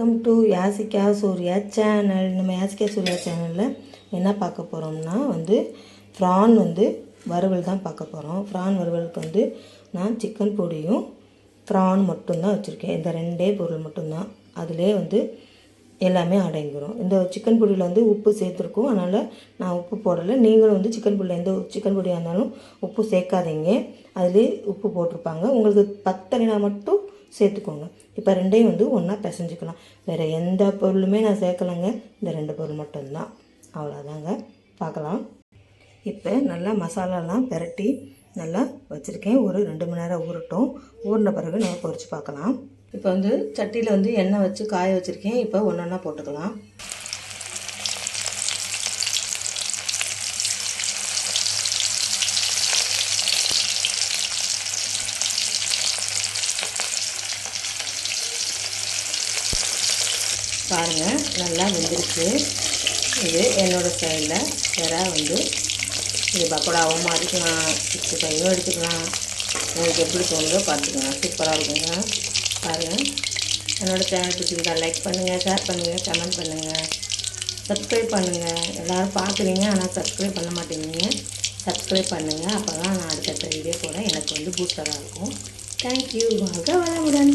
Welcome to Yashika Surya channel நம்ம யாசிகா சூர்யா சேனலில் என்ன பார்க்க போகிறோம்னா வந்து ப்ரான் வந்து வறுவல் தான் பார்க்க போகிறோம் ப்ரான் வறுவலுக்கு வந்து நான் சிக்கன் பொடியும் ஃப்ரான் மட்டும்தான் வச்சுருக்கேன். இந்த ரெண்டே பொருள் மட்டும்தான். அதிலே வந்து எல்லாமே அடங்கிடும் இந்த சிக்கன் பொடியில் வந்து உப்பு சேர்த்துருக்கோம். அதனால் நான் உப்பு போடலை. நீங்களும் வந்து சிக்கன் பொடியில் எந்த சிக்கன் பொடியாக இருந்தாலும் உப்பு சேர்க்காதீங்க. அதிலே உப்பு போட்டிருப்பாங்க. உங்களுக்கு பத்தலைனா மட்டும் சேர்த்துக்கோங்க. இப்போ ரெண்டையும் வந்து ஒன்றா பிசைஞ்சுக்கலாம். வேறு எந்த பொருளுமே நான் சேர்க்கலைங்க. இந்த ரெண்டு பொருள் மட்டும்தான். அவ்வளோதாங்க பார்க்கலாம். இப்போ நல்லா மசாலாலாம் பெரட்டி நல்லா வச்சுருக்கேன். ஒரு ரெண்டு மணி நேரம் ஊறட்டும். ஊறின பிறகு நம்ம பொறிச்சு பார்க்கலாம். இப்போ வந்து சட்டியில் வந்து எண்ணெய் வச்சு காய வச்சுருக்கேன். இப்போ ஒன்று ஒன்றா போட்டுக்கலாம். பாருங்கள் நல்லா வெந்துருச்சு இது என்னோடய ஸ்டைலில் வேற வந்து இது பக்கோடாவும் மாற்றிக்கலாம் சிக்ஸ்டி ஃபைவும் எடுத்துக்கலாம். உங்களுக்கு எப்படி தோணுதோ பார்த்துக்கலாம். சூப்பராக இருக்குங்க. பாருங்கள் என்னோடய சேனல் பிடிச்சிருந்தா லைக் பண்ணுங்கள் ஷேர் பண்ணுங்கள் கமெண்ட் பண்ணுங்கள் சப்ஸ்கிரைப் பண்ணுங்கள் எல்லோரும் பார்க்குறீங்க ஆனால் சப்ஸ்கிரைப் பண்ண மாட்டேங்கிறீங்க. சப்ஸ்கிரைப் பண்ணுங்கள் அப்போ தான் நான் அடுத்தடுத்த வீடியோ போட எனக்கு வந்து பூஸ்டராக இருக்கும். தேங்க்யூ வாழ்க வளமுடன்